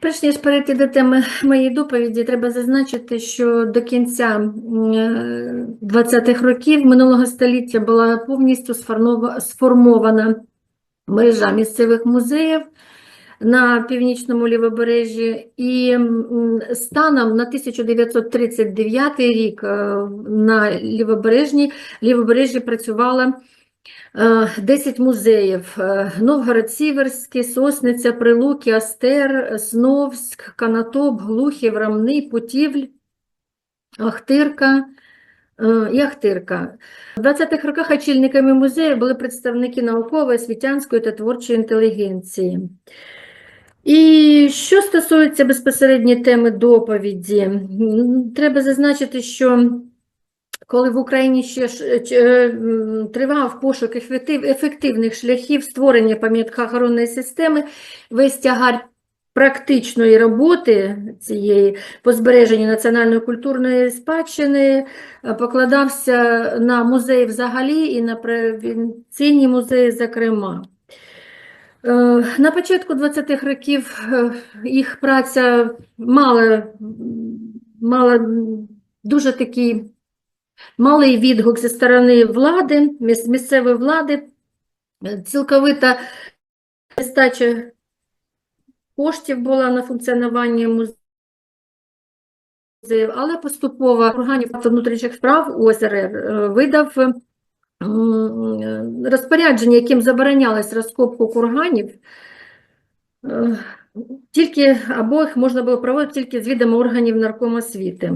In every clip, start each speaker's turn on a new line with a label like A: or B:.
A: Перш ніж перейти до теми моєї доповіді, треба зазначити, що до кінця м, е, 20-х років минулого століття була повністю сформована мережа місцевих музеїв на північному лівобережжі, і станом на 1939 рік е, на лівобережній лівобережжі працювало Е, 10 музеїв: е, Новгород-Сіверський, Сосниця, Прилуки, Астер, Сновськ, Канатоп, Глухів, Рамний, Путівль, Ахтирка е, і. В 20-х роках очільниками музею були представники наукової, освітянської та творчої інтелігенції. І що стосується безпосередньо теми доповіді, треба зазначити, що коли в Україні ще ж, е, тривав пошук ефективних шляхів створення пам'яткоохоронної системи, весь тягар практичної роботи цієї по збереженню національної культурної спадщини е, покладався на музеї взагалі і на провінційні музеї зокрема. Е, На початку 20-х років е, їх праця мала, мала дуже такий малий відгук зі сторони влади, міс- місцевої влади, Е, цілковита нестача коштів була на функціонування музеїв, але поступово органів внутрішніх справ ОСРР е, видав розпорядження, яким заборонялось розкопку курганів, е, тільки або їх можна було проводити тільки з відома органів наркомосвіти.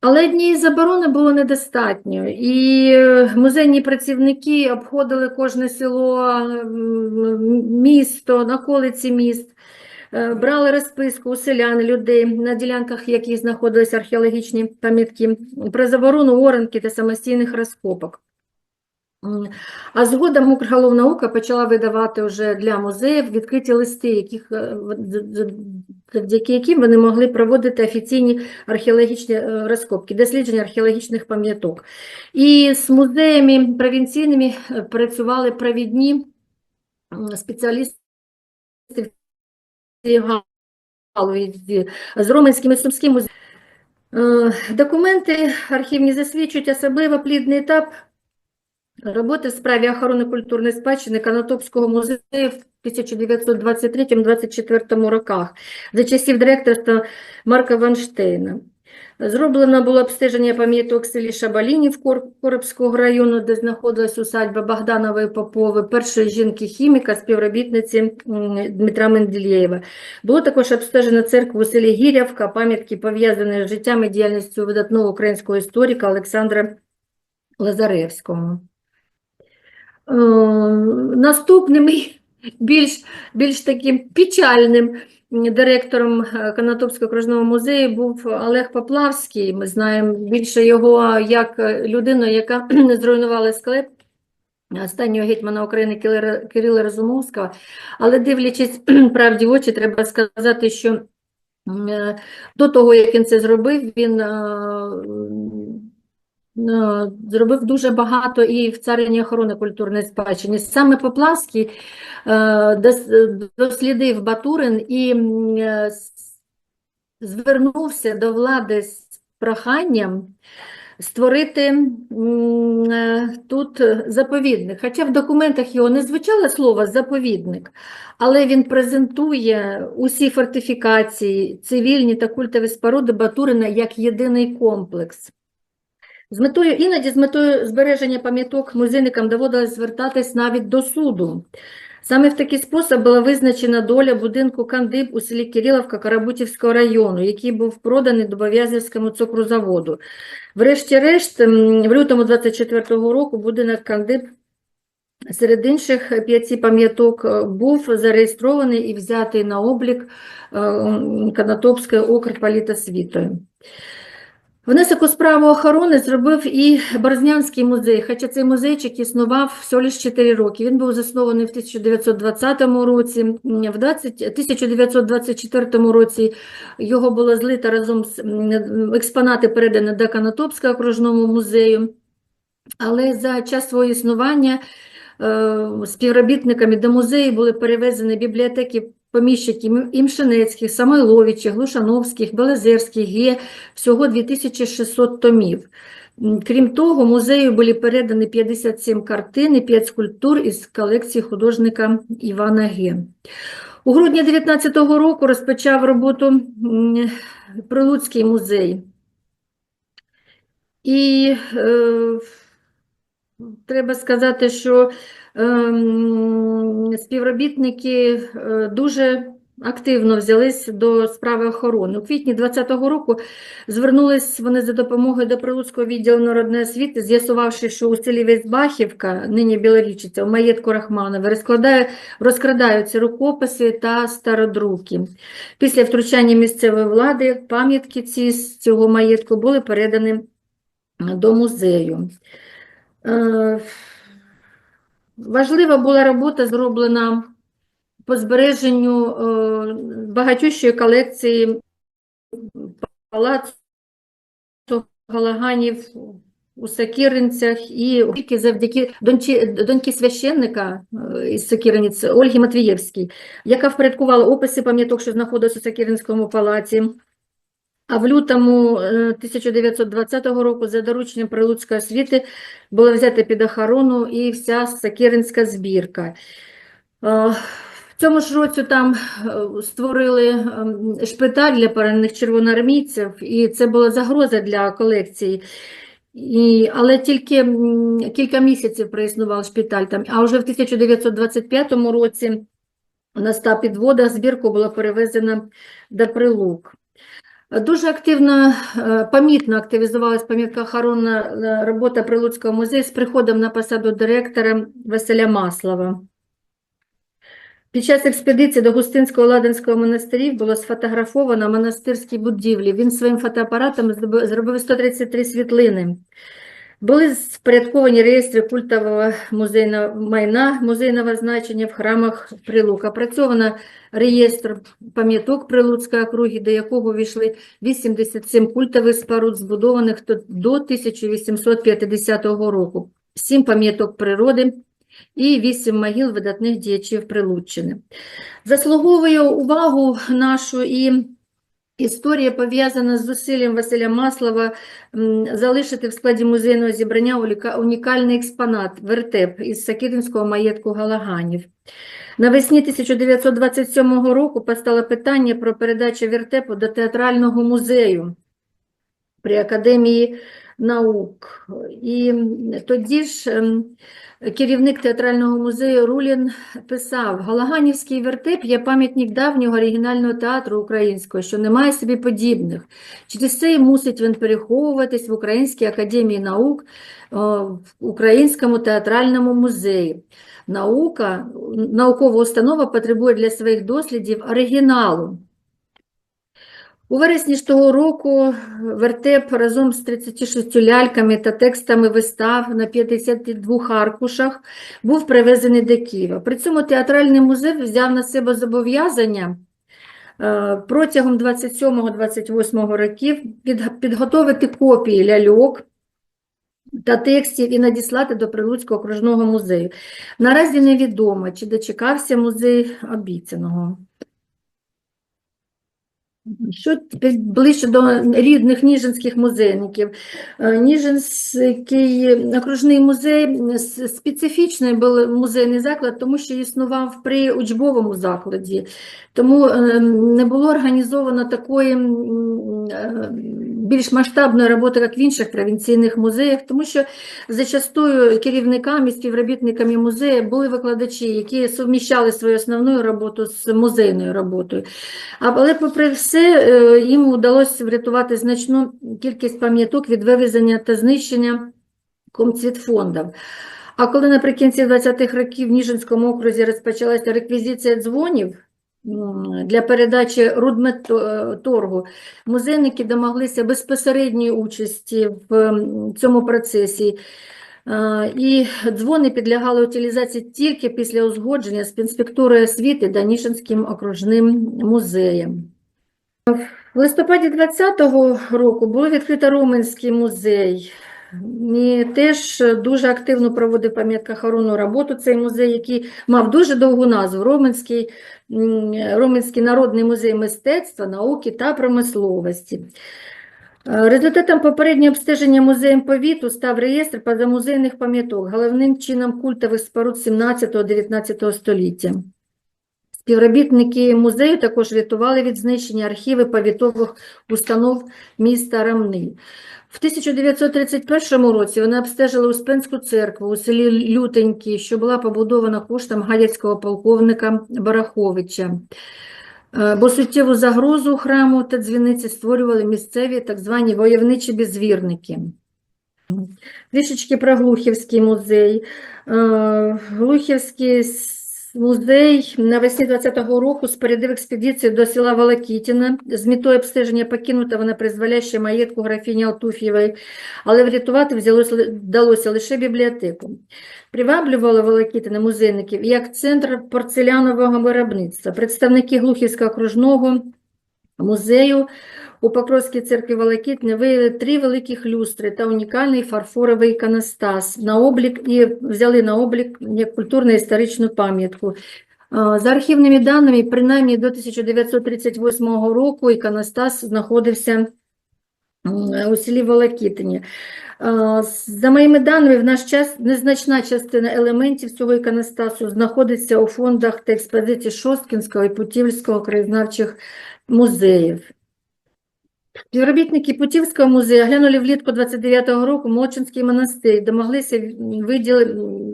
A: Але однієї заборони було недостатньо, і е, музейні працівники обходили кожне село, місто, околиці міст, е, брали розписку у селян, людей, на ділянках яких знаходилися археологічні пам'ятки, про заборону оранки та самостійних розкопок. А згодом Укрголовнаука почала видавати вже для музеїв відкриті листи, яких, е, завдяки яким вони могли проводити офіційні археологічні е, розкопки, дослідження археологічних пам'яток. І з музеями провінційними е, працювали провідні спеціалісти з Роменським і Сумським музеєм. Е, Документи архівні засвідчують особливо плідний етап роботи в справі охорони культурної спадщини Канатопського музею 1923-24 роках за часів директорства Марка Ванштейна. Зроблено було обстеження пам'яток селі Шабалінів Кор- Коробського району, де знаходилась усадьба Богданової Попови, першої жінки-хіміка, співробітниці Дмитра Менделєєва. Було також обстежено церкву у селі Гірявка, пам'ятки пов'язані з життям і діяльністю видатного українського історика Олександра Лазаревського. Е, Наступним і більш, більш таким печальним директором е, Конотопського окружного музею був Олег Поплавський. Ми знаємо більше його як е, людину, яка зруйнувала склеп останнього гетьмана України Кирила- Розумовського. Але дивлячись правді в очі, треба сказати, що е, до того, як він це зробив, він зробив дуже багато і в царині охорони культурної спадщини. Саме Поплавський е, дослідив Батурин і е, звернувся до влади з проханням створити е, тут заповідник. Хоча в документах його не звучало слово заповідник, але він презентує усі фортифікації, цивільні та культові споруди Батурина як єдиний комплекс. З метою, іноді з метою збереження пам'яток музейникам доводилось звертатись навіть до суду. Саме в такий спосіб була визначена доля будинку Кандиб у селі Кириловка Карабутівського району, який був проданий Дубов'язівському цукрозаводу. Врешті-решт, в лютому 24-го року будинок Кандиб серед інших п'яти пам'яток е, був зареєстрований і взятий на облік е, м, Конотопської Укрполітосвітою. Внесок у справу охорони зробив і Борзнянський музей, хоча цей музейчик існував всього лише 4 роки. Він був заснований в 1920 році. В 20 1924 році його було злито разом з експонати передані до Конотопського окружному музею. Але за час свого існування е, співробітниками до музею були перевезені бібліотеки поміщиків Імшинецьких, Самойловичів, Глушановських, Белезерських, є всього 2600 томів. Крім того, музею були передані 57 картин і 5 скульптур із колекції художника Івана Ге. У грудні 2019 року розпочав роботу Прилуцький музей. І е, треба сказати, що ем, співробітники е, дуже активно взялись до справи охорони. У квітні 2020 року звернулись вони за допомогою до Прилуцького відділу народної освіти, з'ясувавши, що у селі Весбахівка, нині Білорічиця, у маєтку Рахманова, розкладає, розкрадаються рукописи та стародруки. Після втручання місцевої влади пам'ятки ці з цього маєтку були передані до музею. Важлива була робота зроблена по збереженню е, багатющої колекції палацу Галаганів у Сокиринцях і тільки завдяки доньці, доньки священника е, із Сокиринець Ольги Матвієвській, яка впорядкувала описи пам'яток, що знаходилися у Сокиринському палаці. А в лютому е, 1920 року за дорученням Прилуцької освіти була взята під охорону і вся Сокиринська збірка. Е, В цьому ж році там е, створили ем, шпиталь для поранених червоноармійців, і це була загроза для колекції. І, але тільки кілька місяців проіснував шпиталь там, а вже в 1925 році на ста підводах збірку було перевезено до Прилук. Дуже активно, е, помітно активізувалась пам'яткоохоронна е, робота Прилуцького музею з приходом на посаду директора Василя Маслова. Під час експедиції до Густинського Ладанського монастирів було сфотографовано монастирські будівлі. Він своїм фотоапаратом зробив 133 світлини. Були спорядковані реєстри культового музейного майна, музейного значення в храмах Прилук. Опрацьовано реєстр пам'яток Прилуцької округи, до якого війшли 87 культових споруд, збудованих до 1850 року, 7 пам'яток природи і 8 могил видатних діячів Прилуччини. Заслуговує увагу нашу і Історія пов'язана з зусиллям Василя Маслова залишити в складі музейного зібрання унікальний експонат вертеп із Сокиринського маєтку Галаганів. Навесні 1927 року постало питання про передачу вертепу до театрального музею при Академії наук. І тоді ж ем, керівник театрального музею Рулін писав: Галаганівський вертеп є пам'ятник давнього оригінального театру українського, що не має собі подібних. Через це мусить він переховуватись в Українській академії наук, в Українському театральному музеї. Наука, наукова установа потребує для своїх дослідів оригіналу. У вересні ж того року вертеп разом з 36 ляльками та текстами вистав на 52 аркушах був привезений до Києва. При цьому театральний музей взяв на себе зобов'язання е, протягом 27-28 років підготовити копії ляльок та текстів і надіслати до Прилуцького окружного музею. Наразі невідомо, чи дочекався музей обіцяного. Що ближче до рідних ніжинських музейників? Е, Ніжинський окружний музей специфічний був музейний заклад, тому що існував при учбовому закладі, тому е, не було організовано такої е, більш масштабної роботи, як в інших провінційних музеях, тому що зачастую керівниками, співробітниками музею були викладачі, які суміщали свою основну роботу з музейною роботою. Але, попри все, е, їм вдалося врятувати значну кількість пам'яток від вивезення та знищення комцвітфондів. А коли наприкінці 20-х років в Ніжинському окрузі розпочалася реквізиція дзвонів для передачі рудметторгу, музейники домоглися безпосередньої участі в цьому процесі. І дзвони підлягали утилізації тільки після узгодження з інспекторою освіти Данішинським окружним музеєм. В листопаді 2020 року було відкрито Роменський музей. І теж дуже активно проводив пам'яткоохоронну роботу цей музей, який мав дуже довгу назву Роменський, Роменський народний музей мистецтва, науки та промисловості. Е, Результатом попереднього обстеження музеєм повіту став реєстр позамузейних пам'яток, головним чином культових споруд 17-19 століття. Співробітники музею також рятували від знищення архіви повітових установ міста Рамни. В 1931 році вони обстежили Успенську церкву у селі Лютенькі, що була побудована коштом гадяцького полковника Бараховича. Е, Бо суттєву загрозу храму та дзвіниці створювали місцеві так звані войовничі безвірники. Трішечки про Глухівський музей. Е, Глухівський музей навесні 20-го року спорядив експедицію до села Волокітіна з метою обстеження покинутого на призволяще маєтку графіні Алтуф'євої, але врятувати вдалося лише бібліотеку. Приваблювало Волокітина музейників як центр порцелянового виробництва. Представники Глухівського окружного музею у Покровській церкві Волокітне виявили три великих люстри та унікальний фарфоровий іконостас на облік і взяли на облік як культурно-історичну пам'ятку. За архівними даними, принаймні до 1938 року іконостас знаходився у селі Волокітині. За моїми даними, в наш час незначна частина елементів цього іконостасу знаходиться у фондах та експозиції Шосткінського і Путівського краєзнавчих музеїв. Співробітники Путівського музею глянули влітку 29-го року Мочинський монастир, домоглися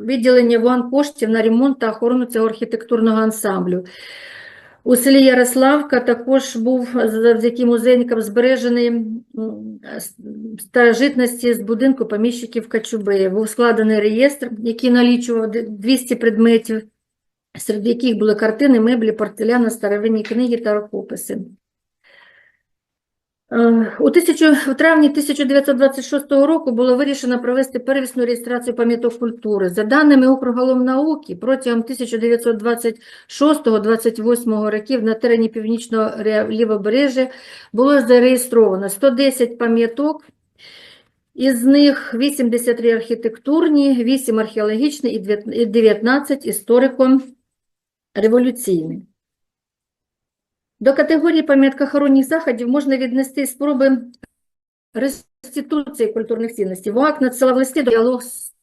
A: виділення ВОАН коштів на ремонт та охорону цього архітектурного ансамблю. У селі Ярославка також був завдяки музейникам збережений старожитності з будинку поміщиків Качубея. Був складений реєстр, який налічував 200 предметів, серед яких були картини, меблі, портеляна, старовинні книги та рукописи. Е, У, тисячу, травні 1926 року було вирішено провести первісну реєстрацію пам'яток культури. За даними Округолом науки, протягом 1926-28 років на терені північного лівобережжя було зареєстровано 110 пам'яток, із них 83 архітектурні, 8 археологічні і дві- і 19 історико-революційні. До категорії пам'яткохоронних заходів можна віднести спроби реституції культурних цінностей. ВОАК надсилав листи до діалог з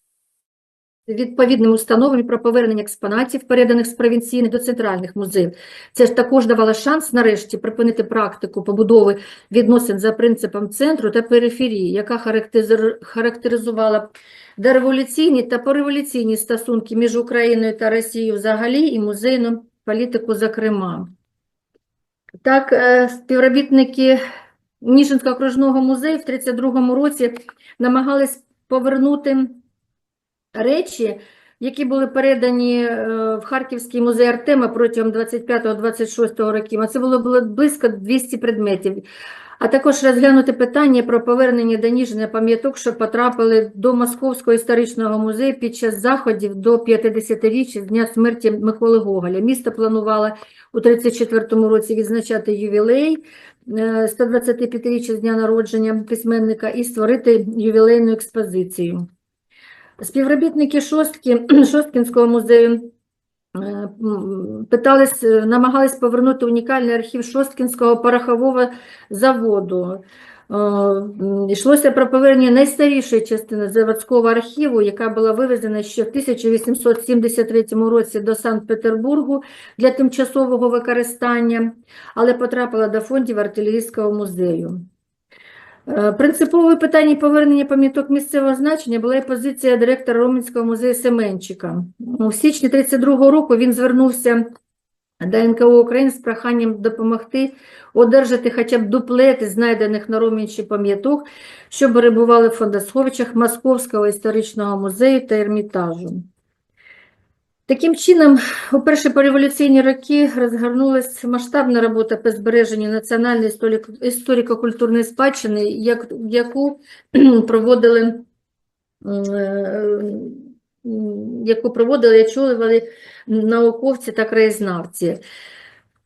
A: відповідними установами про повернення експонатів, переданих з провінційних до центральних музеїв. Це ж також давало шанс нарешті припинити практику побудови відносин за принципом центру та периферії, яка характеризу- характеризувала дореволюційні та пореволюційні стосунки між Україною та Росією взагалі і музейну політику зокрема. Так, е, співробітники Ніжинського окружного музею в 1932 році намагались повернути речі, які були передані е, в Харківський музей Артема протягом 25-26 років. А це було, близько 200 предметів. А також розглянути питання про повернення до Ніжина пам'яток, що потрапили до Московського історичного музею під час заходів до 50-річчя з дня смерті Миколи Гоголя. Місто планувало у 34-му році відзначати ювілей е, 125-річчя з дня народження письменника і створити ювілейну експозицію. Співробітники Шостки, Шосткінського музею е, питались, е, намагались повернути унікальний архів Шосткінського порохового заводу. Е, Йшлося про повернення найстарішої частини заводського архіву, яка була вивезена ще в 1873 році до Санкт-Петербургу для тимчасового використання, але потрапила до фондів артилерійського музею. Е, Принциповою питанням повернення пам'яток місцевого значення була і позиція директора Роменського музею Семенчика. У січні 1932 року він звернувся до НКО України з проханням допомогти одержати хоча б дуплети знайдених на Роменщі пам'яток, що перебували в фондосховищах Московського історичного музею та Ермітажу. Таким чином, у перші пореволюційні роки розгорнулася масштабна робота по збереженню національної історико-культурної спадщини, яку проводили, е, яку проводили очолювали науковці та краєзнавці.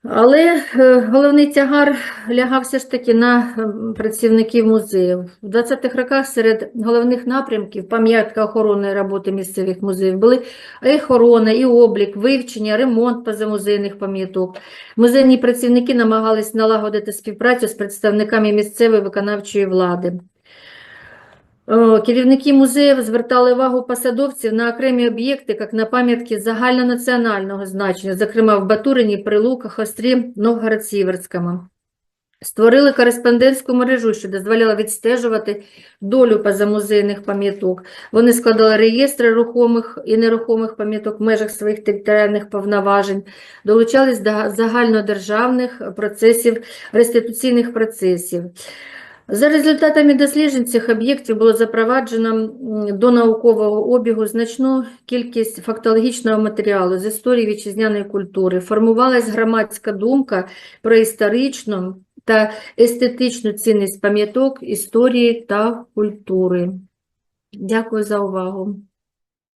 A: Але е, головний тягар лягав все ж таки на ем, працівників музеїв. В 20-х роках серед головних напрямків пам'ятка охорони роботи місцевих музеїв були і охорона, і облік, вивчення, ремонт позамузейних пам'яток. Музейні працівники намагались налагодити співпрацю з представниками місцевої виконавчої влади. Керівники музеїв звертали увагу посадовців на окремі об'єкти, як на пам'ятки загальнонаціонального значення, зокрема в Батурині, Прилуках, Острі, Новгород-Сіверському. Створили кореспондентську мережу, що дозволяла відстежувати долю позамузейних пам'яток. Вони складали реєстри рухомих і нерухомих пам'яток в межах своїх територіальних повноважень, долучались до загальнодержавних процесів, реституційних процесів. За результатами досліджень цих об'єктів було запроваджено до наукового обігу значну кількість фактологічного матеріалу з історії вітчизняної культури. Формувалась громадська думка про історичну та естетичну цінність пам'яток історії та культури. Дякую за увагу.